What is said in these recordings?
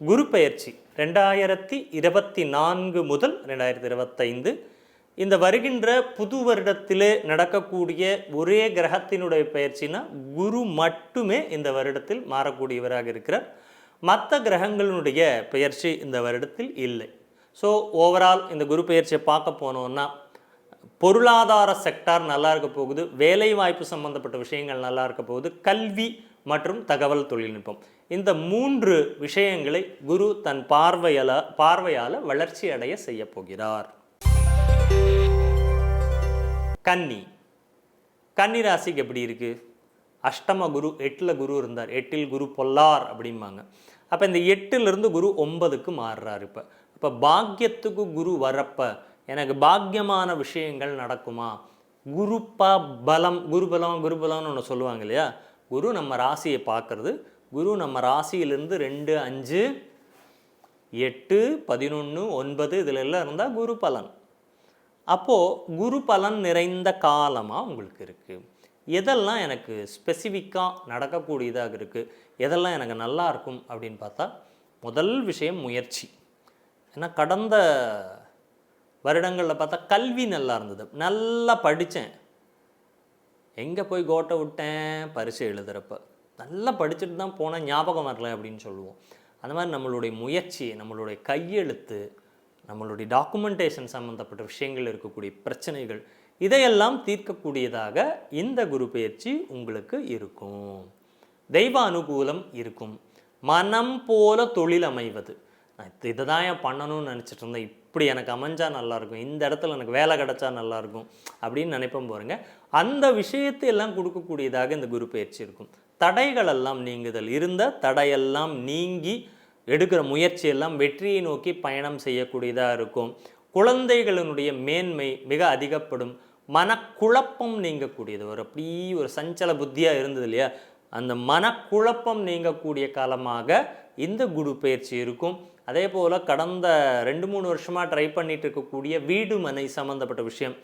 குரு பயிற்சி ரெண்டாயிரத்தி இருபத்தி நான்கு முதல் ரெண்டாயிரத்தி இருபத்தைந்து. இந்த வருகின்ற புது வருடத்திலே நடக்கக்கூடிய ஒரே கிரகத்தினுடைய பயிற்சினா குரு மட்டுமே இந்த வருடத்தில் மாறக்கூடியவராக இருக்கிறார். மற்ற கிரகங்களினுடைய பெயர்ச்சி இந்த வருடத்தில் இல்லை. ஸோ ஓவரால் இந்த குரு பெயர்ச்சியை பார்க்க போனோம்னா பொருளாதார செக்டார் நல்லா இருக்க போகுது வேலை வாய்ப்பு சம்பந்தப்பட்ட விஷயங்கள் நல்லா இருக்க போகுது கல்வி மற்றும் தகவல் தொழில்நுட்பம். இந்த மூன்று விஷயங்களை குரு தன் பார்வையால பார்வையால் வளர்ச்சி அடைய செய்ய போகிறார். கன்னி. கன்னி ராசிக்கு எப்படி இருக்கு? அஷ்டம குரு எட்டில் குரு இருந்தார். எட்டில் குரு பொல்லார் அப்படிம்பாங்க. அப்போ இந்த எட்டிலிருந்து குரு ஒன்பதுக்கு மாறுறார் இப்போ. இப்போ பாக்கியத்துக்கு குரு வரப்ப எனக்கு பாக்கியமான விஷயங்கள் நடக்குமா? குரு ப பலம் குருபலம் குருபலம்னு ஒன்று சொல்லுவாங்க இல்லையா? குரு நம்ம ராசியை பார்க்கறது குரு நம்ம ராசியிலிருந்து ரெண்டு அஞ்சு எட்டு பதினொன்று ஒன்பது இதில் எல்லாம் இருந்தால் குரு பலன். அப்போது குரு பலன் நிறைந்த காலமாக உங்களுக்கு இருக்குது எதெல்லாம் எனக்கு ஸ்பெசிஃபிக்காக நடக்கக்கூடியதாக இருக்குது எதெல்லாம் எனக்கு நல்லா இருக்கும் அப்படின்னு பார்த்தா முதல் விஷயம் முயற்சி. ஏன்னா கடந்த வருடங்களில் பார்த்தா கல்வி நல்லா இருந்தது. நல்லா படித்தேன். எங்கே போய் கோட்டை விட்டேன்? பரிசு எழுதுகிறப்ப நல்லா படிச்சுட்டு தான் போனால் ஞாபகம் வரல அப்படின்னு சொல்லுவோம். அந்த மாதிரி நம்மளுடைய முயற்சி நம்மளுடைய கையெழுத்து நம்மளுடைய டாக்குமெண்டேஷன் சம்மந்தப்பட்ட விஷயங்கள் இருக்கக்கூடிய பிரச்சனைகள் இதையெல்லாம் தீர்க்கக்கூடியதாக இந்த குரு பயிற்சி உங்களுக்கு இருக்கும். தெய்வ அனுகூலம் இருக்கும். மனம் போல தொழில் அமைவது. நான் இதை தான் ஏன் பண்ணணும்னு நினச்சிட்டு இருந்தேன். இப்படி எனக்கு அமைஞ்சால் நல்லாயிருக்கும். இந்த இடத்துல எனக்கு வேலை கிடச்சா நல்லாயிருக்கும் அப்படின்னு நினைப்போம் பாருங்க. அந்த விஷயத்தை எல்லாம் கொடுக்கக்கூடியதாக இந்த குரு பயிற்சி இருக்கும். தடைகள் எல்லாம் நீங்குதல். இருந்த தடையெல்லாம் நீங்கி எடுக்கிற முயற்சியெல்லாம் வெற்றியை நோக்கி பயணம் செய்யக்கூடியதாக இருக்கும். குழந்தைகளினுடைய மேன்மை மிக அதிகப்படும். மனக்குழப்பம் நீங்கக்கூடியது. ஒரு அப்படி ஒரு சஞ்சல புத்தியாக இருந்தது இல்லையா? அந்த மனக்குழப்பம் நீங்கக்கூடிய காலமாக இந்த குரு பயிற்சி இருக்கும். அதே போல் கடந்த ரெண்டு மூணு வருஷமாக ட்ரை பண்ணிட்டு இருக்கக்கூடிய வீடு மனை சம்மந்தப்பட்ட விஷயம்.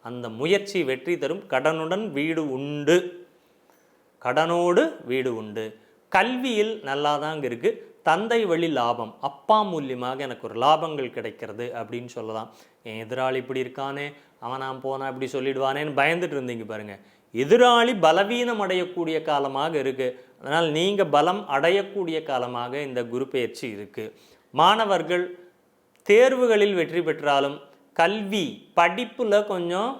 அந்த முயற்சி வெற்றி தரும். கடனுடன் வீடு உண்டு. கடனோடு வீடு உண்டு. கல்வியில் நல்லா தாங்க இருக்குது தந்தை வழி லாபம். அப்பா மூலியமாக எனக்கு ஒரு லாபங்கள் கிடைக்கிறது அப்படின்னு சொல்லலாம். என் எதிராளி இப்படி இருக்கானே? அவன் நான் போனால் இப்படி சொல்லிடுவானேன்னு பயந்துட்டு இருந்தீங்க பாருங்கள் எதிராளி பலவீனம் அடையக்கூடிய காலமாக இருக்குது அதனால் நீங்கள் பலம் அடையக்கூடிய காலமாக இந்த குரு பயிற்சி இருக்குது மாணவர்கள் தேர்வுகளில் வெற்றி பெற்றாலும் கல்வி படிப்பில் கொஞ்சம்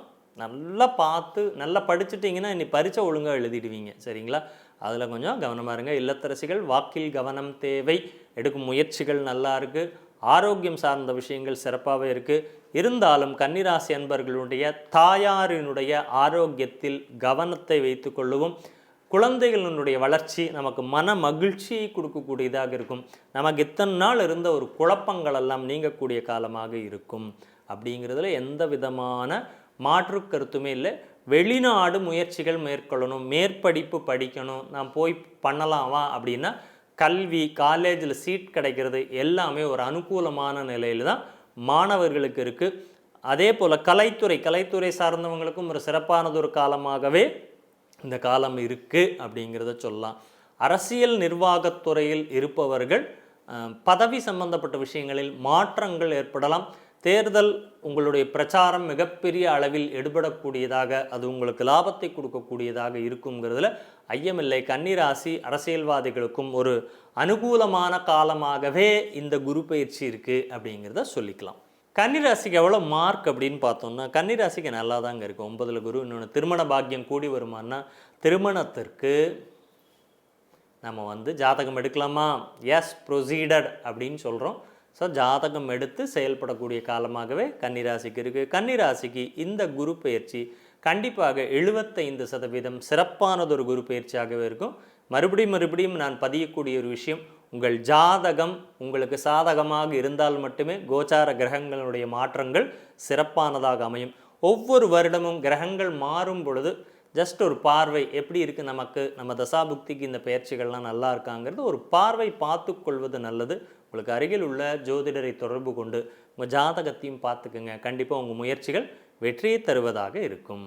நல்லா பார்த்து நல்லா படிச்சுட்டிங்கன்னா இனி பரீட்சை ஒழுங்காக எழுதிடுவீங்க. சரிங்களா? அதில் கொஞ்சம் கவனமாக இருங்க. இல்லத்தரசிகள் வாக்கில் கவனம் தேவை. எடுக்கும் முயற்சிகள் நல்லா இருக்குது ஆரோக்கியம் சார்ந்த விஷயங்கள் சிறப்பாகவே இருக்குது இருந்தாலும் கன்னிராசி அன்பர்களுடைய தாயாரினுடைய ஆரோக்கியத்தில் கவனத்தை வைத்து கொள்ளுவோம். குழந்தைகளினுடைய வளர்ச்சி நமக்கு மன மகிழ்ச்சியை கொடுக்கக்கூடியதாக இருக்கும். நமக்கு இத்தனை நாள் இருந்த ஒரு குழப்பங்கள் எல்லாம் நீங்கக்கூடிய காலமாக இருக்கும். அப்படிங்கிறதுல எந்த விதமான மாற்று கருத்துமே இல்லை. வெளிநாடு முயற்சிகள் மேற்கொள்ளணும். மேற்படிப்பு படிக்கணும். நான் போய் பண்ணலாமா அப்படின்னா கல்வி காலேஜில் சீட் கிடைக்கிறது எல்லாமே ஒரு அனுகூலமான நிலையில் தான் மாணவர்களுக்கு இருக்குது அதே போல் கலைத்துறை கலைத்துறை சார்ந்தவங்களுக்கும் ஒரு சிறப்பானது ஒரு காலமாகவே இந்த காலம் இருக்குது அப்படிங்கிறத சொல்லலாம். அரசியல் நிர்வாகத்துறையில் இருப்பவர்கள் பதவி சம்பந்தப்பட்ட விஷயங்களில் மாற்றங்கள் ஏற்படலாம். தேர்தல் உங்களுடைய பிரச்சாரம் மிகப்பெரிய அளவில் எடுபடக்கூடியதாக அது உங்களுக்கு லாபத்தை கொடுக்கக்கூடியதாக இருக்குங்கிறதுல ஐயமில்லை கன்னிராசி அரசியல்வாதிகளுக்கும் ஒரு அனுகூலமான காலமாகவே இந்த குரு பயிற்சி இருக்குது அப்படிங்கிறத சொல்லிக்கலாம். கன்னிராசிக்கு எவ்வளோ மார்க் அப்படின்னு பார்த்தோம்னா கன்னிராசிக்கு நல்லா தாங்க இருக்குது ஒன்பதில் குரு இன்னொன்று திருமண பாக்கியம் கூடி வருமானா திருமணத்திற்கு நம்ம வந்து ஜாதகம் எடுக்கலாமா? எஸ் ப்ரொசீடட் அப்படின்னு சொல்கிறோம் ஸோ ஜாதகம் எடுத்து செயல்படக்கூடிய காலமாகவே கன்னிராசிக்கு இருக்குது கன்னிராசிக்கு இந்த குரு பயிற்சி கண்டிப்பாக எழுபத்தைந்து சதவீதம் சிறப்பானதொரு குரு பயிற்சியாகவே இருக்கும். மறுபடியும் மறுபடியும் நான் பதியக்கூடிய ஒரு விஷயம் உங்கள் ஜாதகம் உங்களுக்கு சாதகமாக இருந்தால் மட்டுமே கோச்சார கிரகங்களுடைய மாற்றங்கள் சிறப்பானதாக அமையும். ஒவ்வொரு வருடமும் கிரகங்கள் மாறும் பொழுது ஜஸ்ட் ஒரு பார்வை எப்படி இருக்குது நமக்கு? நம்ம தசாபுக்திக்கு இந்த பயிற்சிகள்லாம் நல்லா இருக்காங்கிறது ஒரு பார்வை பார்த்து கொள்வது நல்லது. உங்களுக்கு அருகில் உள்ள ஜோதிடரை தொடர்பு கொண்டு உங்கள் ஜாதகத்தையும் பார்த்துக்குங்க. கண்டிப்பாக உங்கள் முயற்சிகள் வெற்றியை தருவதாக இருக்கும்.